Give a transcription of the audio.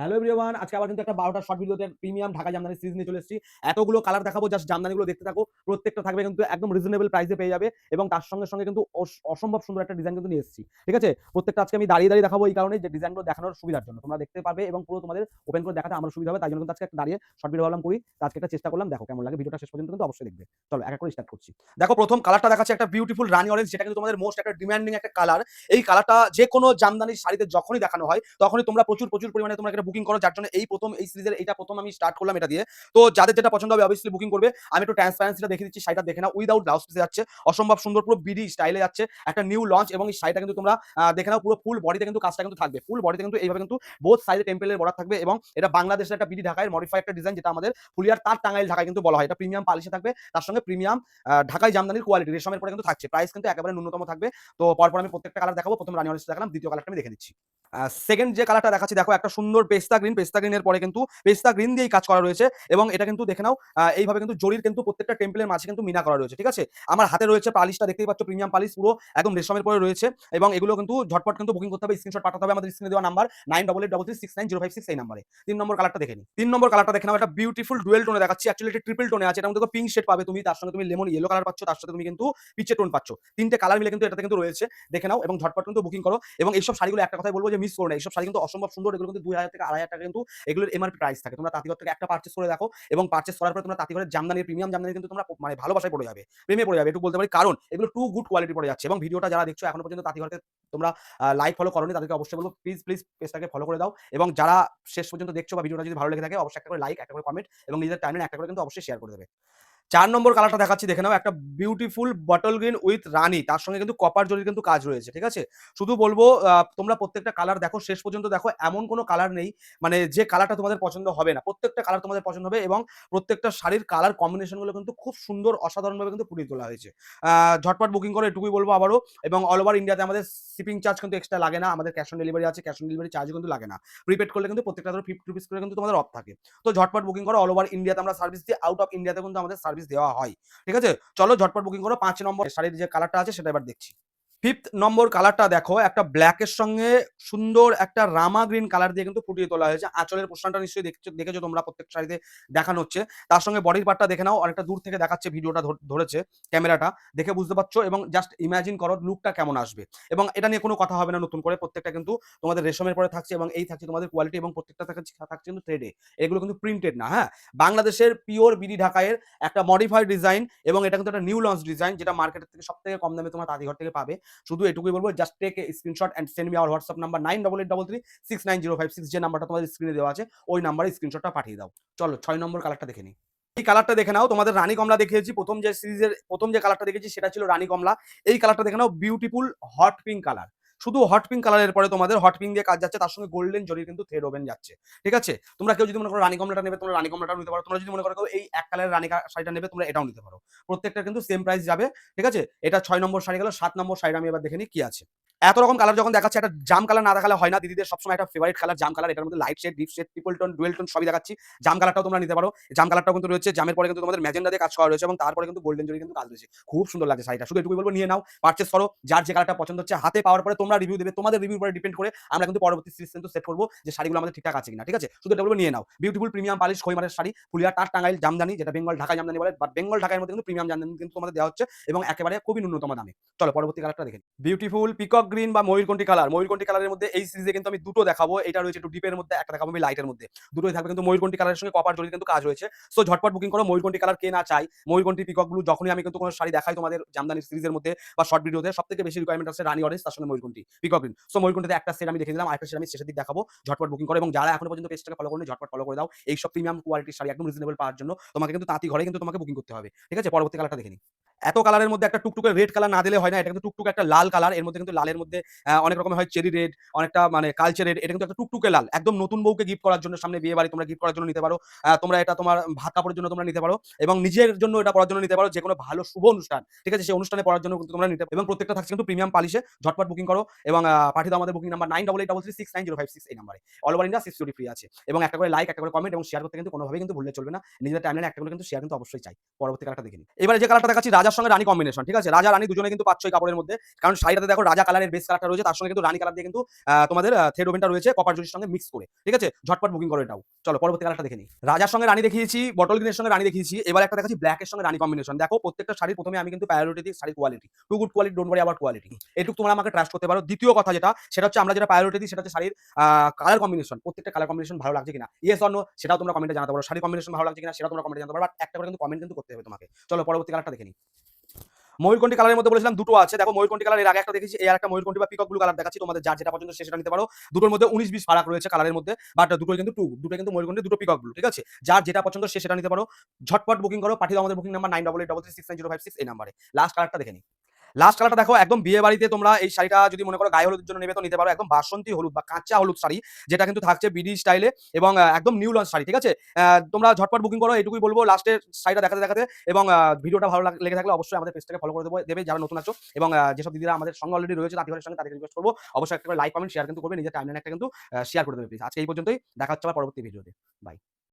Hello everyone আজকে আবার কিন্তু একটা বারোটা শর্ট ভিডিওতে প্রিমিয়াম ঢাকা জামদানি সিরিজ নিয়ে চলে এসেছি। এতগুলো কালার দেখাবো জাস্ট জামদানিগুলো দেখতে থাকো। প্রত্যেকটা থাকবে কিন্তু একদম রিজনেবল প্রাইসে পেয়ে যাবে এবং তার সঙ্গে সঙ্গে কিন্তু অস- অসম্ভব সুন্দর একটা ডিজাইন কিন্তু নিয়ে এসেছি। ঠিক আছে? প্রত্যেকটা আজকে আমি দাঁড়িয়ে দাঁড়িয়ে দেখাবো এই কারণে যে ডিজাইনগুলো দেখানোর সুবিধার জন্য। তোমরা দেখতে পাবে এবং পুরো তোমাদের ওপেন করে দেখাতে আমার সুবিধা হবে, তাই জন্য কিন্তু আজকে একটা দাঁড়িয়ে শর্ট ভিডিও ভাবলাম করি। আজকে একটা চেষ্টা করলাম, দেখো কেমন লাগে ভিডিওটা শেষ পর্যন্ত কিন্তু অবশ্যই দেখবে। চলো, এক করে স্টার্ট করছি। দেখো, প্রথম কালারটা দেখাচ্ছে একটা বিউটিফুল রানি অরেঞ্জ যেটা কিন্তু তোমাদের মোস্ট একটা ডিমান্ডিং একটা কালার এই কালারটা যে কোনো জামদানির শাড়িতে যখনই দেখানো হয়, তখনই তোমরা প্রচুর প্রচুর পরিমাণে তোমরা এটা বুকিং করো, যার জন্য এই প্রথম, এই সিরিজের এটা প্রথম আমি স্টার্ট করলাম এটা দিয়ে। তো যাদের যেটা পছন্দ হবে অবভিয়াসলি বুকিং করবে। আমি একটু ট্রান্সপারেন্সিটা দেখে দিচ্ছি, শাড়িটা দেখে না উইদাউট ব্লাউজ পিসে যাচ্ছে। অসম্ভব সুন্দর পুরো বিডি স্টাইলে যাচ্ছে। একটা নিউ লঞ্চ এবং এই শাড়িটা কিন্তু তোমরা দেখে নাও, পুরো ফুল বডিতে কিন্তু কাজটা কিন্তু থাকবে। ফুল বডিতে কিন্তু এইভাবে কিন্তু বোথ সাইডে টেম্পেলের বর্ডার থাকবে এবং এটা বাংলাদেশের একটা বিডি ঢাকায় মডিফাই একটা ডিজাইন যেটা আমাদের ফুলিয়ার তার টাঙ্গাইল ঢাকায় কিন্তু বলা হয়। এটা প্রিমিয়াম পালিশে থাকবে। তার সঙ্গে প্রিমিয়াম ঢাকায় জামদানির কোয়ালিটি রেশমের পরে কিন্তু থাকছে। প্রাইস কিন্তু একেবারে ন্যূনতম থাকবে। তো পরপর আমি প্রত্যেকটা কালার দেখাবো। প্রথম রানি অরেঞ্জ দেখালাম। দ্বিতীয় কালারটা আমি দেখে দিচ্ছি। সেকেন্ড যে কালারটা দেখাচ্ছি, দেখো একটা সুন্দর পেস্তা গ্রিন পেস্তা গ্রিনের পরে কিন্তু পেস্তা গ্রিন দিয়েই কাজ করা রয়েছে এবং এটা কিন্তু দেখে নাও এইভাবে কিন্তু জরির কিন্তু প্রত্যেকটা টেম্পলের মাঝে কিন্তু মিনা করা রয়েছে, ঠিক আছে? আমার হাতে রয়েছে পালিশটা দেখতেই পাচ্ছ প্রিমিয়াম পালিশ পুরো একদম রেশমের পরে রয়েছে এবং এগুলো কিন্তু ঝটপট কিন্তু বুকিং করতে হবে স্ক্রিনশট পাঠাতে হবে, আমাদের স্ক্রিনে দেওয়া number nine double eight double three six nine zero five six এই নাম্বারে তিন নম্বর কালারটা দেখে নিই তিন নম্বর কালারটা দেখে নাও, একটা বিউটিফুল ডুয়েল টোনে দেখাচ্ছি অ্যাকচুয়ালি এটা ট্রিপল টোনে আছে, এটা মধ্যে পিঙ্ক শেড পাবে তুমি, তার সঙ্গে তুমি লেমন ইয়েলো কালার পাচ্ছ, তার সাথে তুমি কিন্তু পিচে টোন পাচ্ছ। তিনটে কালার মিলে কিন্তু এটাতে কিন্তু রয়েছে, দেখে নাও এবং ঝটপট কিন্তু বুকিং করো এবং এইসব শাড়িগুলো একটা কথাই বলব যে মিস করো না। এইসব শাড়ি কিন্তু অসম্ভব সুন্দর। এগুলো কিন্তু দুই হাজার থেকে আড়াই হাজার টাকা কিন্তু এগুলোর এমআরপি প্রাইস থাকে। তোমরা তাঁতিঘর থেকে একটা পার্চেস করে দেখো এবং পার্চেস করার পরে তোমরা তাঁতিঘরের জামদানির প্রিমিয়াম জামদানি কিন্তু তোমরা মানে ভালোবাসায় পড়ে যাবে। প্রেমে পড়ে যাবে। একটু বলতে পারি কারণ এগুলো টু গুড কোয়ালিটি পড়ে যাচ্ছে এবং ভিডিওটা যারা দেখছ এখনও পর্যন্ত তাঁতিঘরকে তোমরা লাইক ফলো করনি তাদেরকে অবশ্যই বলব প্লিজ প্লিজ পেজটাকে ফলো করে দাও এবং যারা শেষ পর্যন্ত দেখছ বা ভিডিওটা যদি ভালো লেগে থাকে অবশ্যই একটা করে লাইক একটা করে কমেন্ট এবং নিজের টাইমলাইন একটা করে কিন্তু অবশ্যই শেয়ার করে দেবে। চার নম্বর কালারটা দেখাচ্ছি, দেখে নাও, একটা বিউটিফুল বটল গ্রিন উইথ রানি, তার সঙ্গে কিন্তু কপার জরির কিন্তু কাজ রয়েছে, ঠিক আছে? শুধু বলব তোমরা প্রত্যেকটা কালার দেখো, শেষ পর্যন্ত দেখো, এমন কোনো কালার নেই মানে যে কালারটা তোমাদের পছন্দ হবে না, প্রত্যেকটা কালার তোমাদের পছন্দ হবে এবং প্রত্যেকটা শাড়ির কালার কম্বিনেশনগুলো কিন্তু খুব সুন্দর, অসাধারণভাবে কিন্তু ফুটিয়ে তোলা হয়েছে। ঝটপট বুকিং করে, এটুকুই বলব আবারও, এবং অল ওভার ইন্ডিয়াতে আমাদের শিপিং চার্জ কিন্তু এক্সট্রা লাগে না, আমাদের ক্যাশ অন ডেলিভারি আছে ক্যাশ অন ডেলিভারি চার্জ কিন্তু লাগে না। প্রিপেড করলে কিন্তু প্রত্যেকটা ধরো ফিফটি রুপিস করে কিন্তু তোমাদের অফ থাকে। তো ঝটপট বুকিং করো অল ওভার ইন্ডিয়াতে আমরা সার্ভিস দিই আউট অফ ইন্ডিয়াতে কিন্তু আমাদের সার্ভিস দেওয়া হয়। ঠিক আছে? চলো ঝটপট বুকিং করো, পাঁচ নম্বর শাড়ির যে কালারটা আছে সেটা এবার দেখছি। ফিফথ নম্বর কালারটা দেখো, একটা ব্ল্যাকের সঙ্গে সুন্দর একটা রামা গ্রিন কালার দিয়ে কিন্তু ফুটিয়ে তোলা হয়েছে। আঁচলের পোর্শনটা নিশ্চয়ই দেখছ, দেখেছ তোমরা, প্রত্যেক শাড়িতে দেখানো হচ্ছে। তার সঙ্গে বডির পার্টটা দেখে নাও, অনেকটা দূর থেকে দেখাচ্ছে ভিডিওটা ধর- ধরেছে ক্যামেরাটা দেখে বুঝতে পারছ এবং জাস্ট ইমাজিন করো লুকটা কেমন আসবে। এবং এটা নিয়ে কোনো কথা হবে না নতুন করে, প্রত্যেকটা কিন্তু তোমাদের রেশমের পরে থাকছে এবং এই থাকছে তোমাদের কোয়ালিটি এবং প্রত্যেকটা থাকছে থাকছে কিন্তু থ্রেডে এগুলো কিন্তু প্রিন্টেড না হ্যাঁ? বাংলাদেশের পিওর বিডি ঢাকায়ের একটা মডিফাইড ডিজাইন এবং এটা কিন্তু একটা নিউ লঞ্চ ডিজাইন যেটা মার্কেটের থেকে সব থেকে কম দামে তোমরা তাঁতিঘর থেকে পাবে। শুধু এটুকুই বলব just take a screenshot and send me our WhatsApp number nine double eight double three six nine zero five six যে নাম্বারটা তোমাদের স্ক্রিনে দেওয়া আছে, ওই নাম্বারে স্ক্রিনশটটা পাঠিয়ে দাও। চলো, ছয় নম্বর কালারটা দেখে নিই। এই কালারটা দেখে নাও, তোমাদের রানী কমলা দেখেছি প্রথম যে সিরিজের প্রথম যে কালারটা দেখেছি, সেটা ছিল রানী কমলা। এই কালারটা দেখে নাও বিউটিফুল হট পিঙ্ক কালার শুধু হট পিঙ্ক কালারের পরে তোমাদের হট পিঙ্ক দিয়ে কাজ যাচ্ছে, তার সঙ্গে গোল্ডেন জরির কিন্তু থ্রেড ওভেন যাচ্ছে, ঠিক আছে? তোমরা কেউ যদি মনে করো রানী কমলাটা নেবে, তোমরা রানী কমলাটাও নিতে পারো, তোমরা যদি মনে করো এই এক কালারের রানী শাড়িটা নেবে, তোমরা এটাও নিতে পারো। প্রত্যেকটা কিন্তু সেম প্রাইস যাবে, ঠিক আছে? এটা ছয় নম্বর শাড়ি গেল, সাত নম্বর শাড়ি আমি এবার দেখে কি আছে। এত রকম কালার যখন দেখাচ্ছে, একটা জাম কালার না দেখালে হয় না, দিদিদের সবসময় একটা ফেভারিট কালার জাম কালার এটার মধ্যে light shade deep shade triple tone dual tone সবই দেখাচ্ছি। জাম কালারটাও তোমরা নিতে পারো, জাম কালারটাও কিন্তু রয়েছে, জামের পরে কিন্তু তোমাদের ম্যাজেন্ডা দিয়ে কাজ করা রয়েছে, এবং তারপরে কিন্তু গোল্ডেন জরি কিন্তু কাজ রয়েছে। খুব সুন্দর লাগছে শাড়িটা, শুধু এটুকুই বলব, নিয়ে নাও পারচেস করো, যার যে কালারটা পছন্দ হচ্ছে, হাতে পাওয়ার পরে তোমরা রিভিউ দেবে, তোমাদের রিভিউ উপরে ডিপেন্ড করে আমরা কিন্তু পরবর্তী সিরিজ কিন্তু সেট করব যে শাড়িগুলো আমাদের ঠিকঠাক আছে কিনা, ঠিক আছে? শুধু এটা নিয়ে নাও। বিউটিফুল প্রিমিয়াম পালিশ খৈমারের শাড়ি ফুলিয়া টার টাঙ্গাইল, জামদানি, যেটা বেঙ্গল ঢাকা জামদানি বলে বাট বেঙ্গল ঢাকার মধ্যে কিন্তু প্রিমিয়াম জামদানি কিন্তু তোমাদের দেওয়া হচ্ছে এবং একেবারে খুবই ন্যূনতম দামে। চলো, পরবর্তী কালারটা দেখে বিউটিফুল পিকক গ্রিন বা ময়ূরকণ্ঠী কালার ময়ূরকণ্ঠী কালারের মধ্যে এই সিরিজে কিন্তু আমি দুটো দেখাবো। এটা রয়েছে একটু ডিপের মধ্যে, একটা দেখাবো আমি লাইটের মধ্যে। দুটোই থাকবে কিন্তু ময়ূরকণ্ঠী কালারের সঙ্গে কপার জড়িত কিন্তু কাজ রয়েছে। সো ঝটপট বুকিং করো ময়ূরকণ্ঠী কালার কে না চাই। ময়ূরকণ্ঠী পিকক ব্লু যখনই আমি কিন্তু কোনো শাড়ি দেখাই তোমাদের জামদানি সিরিজের মধ্যে বা শর্ট ভিডিওতে সব থেকে বেশি রিকোয়ারমেন্ট আছে রানী অরেঞ্জ তার সঙ্গে ময়ূরকণ্ঠী পিকক পিকপিন সো ময়ূরকণ্ঠীতে একটা সেট আমি দেখে দিলাম আরেকটা সেট আমি শেষের দিক দেখাবো, ঝটপট বুকিং করো এবং যারা এখনও পর্যন্ত পেজটাকে ফলো করেনি, ঝটপট ফলো করে দাও। এই সব প্রিমিয়াম কোয়ালিটির শাড়ি একদম রিজনেবল পাওয়ার জন্য তোমাকে কিন্তু তাঁতি ঘরে কিন্তু তোমাকে বুকিং করতে হবে। ঠিক আছে? পরবর্তী কালারটা দেখে নিই। এত কালারের মধ্যে একটা টুকটুকে রেড কালার না দিলে হয় না, এটা কিন্তু টুকটুকে একটা লাল কালারের মধ্যে কিন্তু লালের মধ্যে অনেক রকমের হয় চেরি রেড অনেকটা মানে কালচার রেড এটা কিন্তু একটা টুকটুকে লাল, একদম নতুন বউকে গিফট করার জন্য সামনে বিয়ে বাড়ি তোমরা গিফট করার জন্য নিতে পারো তোমরা এটা তোমার ভাত কাপড়ের জন্য তোমরা নিতে পারো, এবং নিজের জন্য এটা পড়ার জন্য নিতে পারো যে কোনো ভালো শুভ অনুষ্ঠান, ঠিক আছে? সেই অনুষ্ঠানে পড়ার জন্য কিন্তু তোমরা নিতে এবং প্রত্যেকটা থাকছে কিন্তু প্রিমিয়াম পালিশে ঝটপট বুকিং করো, এবং পাঠিয়ে দাও আমাদের booking number nine double eight double three six nine zero five six এই নাম্বারে all over India sixty free আছে, এবং একটা করে লাইক একটা করে কমেন্ট এবং শেয়ার করতে কিন্তু কোনোভাবেই কিন্তু ভুললে চলবে না, নিজেদের টাইমলাইনে একটা করে কিন্তু শেয়ার কিন্তু অবশ্যই চাই, পরবর্তী কালারটা দেখে এবারে যে কালারটা দেখাচ্ছি রাজার সঙ্গে রানী কম্বিনেশন ঠিক আছে? রাজা রানী দুজনে কিন্তু পাচ্ছ এই কাপড়ের মধ্যে। কারণ শাড়িটাতে দেখো রাজা কালারের বেস কালারটা রয়েছে, তার সঙ্গে কিন্তু রানী কালার দিয়ে কিন্তু তোমাদের থ্রেড ওভেনটা রয়েছে কপার জুরির সঙ্গে মিক্স করে, ঠিক আছে? ঝটপট বুকিং করো এটাও। চলো, পরবর্তী কালারটা দেখে নিই। রাজার সঙ্গে রানী দেখিয়েছি বটল গ্রিনের সঙ্গে রানী দেখিয়েছি, এবার একটা দেখাচ্ছি ব্ল্যাকের সঙ্গে রানী কম্বিনেশন দেখো, প্রত্যেকটা শাড়ির প্রথমে আমি কিন্তু প্রায়োরিটি দিই শাড়ির quality to good quality don't worry আবার কোয়ালিটি এটুকু তোমরা আমাকে ট্রাস্ট করতে পারো। দ্বিতীয় কথা যেটা, সেটা হচ্ছে আমরা যেটা প্রায়োরিটি দিই, সেটা হচ্ছে শাড়ির কালার কম্বিনেশন প্রত্যেকটা কালার কম্বিনেশন ভালো লাগছে কিনা? ইয়েস অন্য সেটাও তোমরা কমেন্টে জানাতে পারো। শাড়ি কম্বিনেশন ভালো লাগছে কিনা, সেটাও তোমরা কমেন্টে জানাতে পারো। বাট একটা করে কিন্তু কমেন্ট কিন্তু করতে হবে তোমাকে। চলো, পরবর্তী কালারটা দেখে নিই। ময়ূরকণ্ঠী কালারের মধ্যে বলেছিলাম দুটো আছে। দেখো, ময়ূরকণ্ঠী কালারের আগে একটা দেখেছি এই একটা ময়ূরকণ্ঠী বা পিকক ব্লু কালার দেখাচ্ছি, তোমাদের যার যেটা পছন্দ সেটা নিতে পারো। দুটোর মধ্যে উনিশ বিশ ফারাক রয়েছে কালারের মধ্যে বাট দুটো কিন্তু টু দুটো কিন্তু ময়ূরকণ্ঠী, দুটো পিকক ব্লু ঠিক আছে? যার যেটা পছন্দ সেটা নিতে পারো। ঝটপট বুকিং করো, পাঠিয়ে দাও আমাদের booking number nine double eight double three six nine zero five six এই নাম্বারে লাস্ট কালারটা দেখে নিই। লাস্ট কালারটা দেখো, একদম বিয়ে বাড়িতে তোমরা এই শাড়িটা যদি মনে করো গায়ে হলুদের জন্য নেবে, তো নিতে পারো। একদম বাসন্তী হলুদ বা কাঁচা হলুদ শাড়ি, যেটা কিন্তু থাকছে বিডি স্টাইলে এবং একদম নিউ লঞ্চ শাড়ি, ঠিক আছে? তোমরা ঝটপট বুকিং করো এটুকুই বলব লাস্টের শাড়িটা দেখাতে দেখাতে এবং ভিডিওটা ভালো লাগ- লেগে থাকলে অবশ্যই আমাদের পেজটাকে ফলো করে দেবো, দেবে যারা নতুন আছো এবং যেসব দিদিরা আমাদের সঙ্গে অলরেডি রয়েছে, তাদের সঙ্গে তাদেরকে রিকোয়েস্ট করব। অবশ্যই একটা লাইক কমেন্ট শেয়ার কিন্তু করবে, নিজের টাইমলাইন একটা কিন্তু শেয়ার করে দেবে প্লিজ আজকে এই পর্যন্তই, দেখা হচ্ছে আবার পরবর্তী ভিডিওতে বাই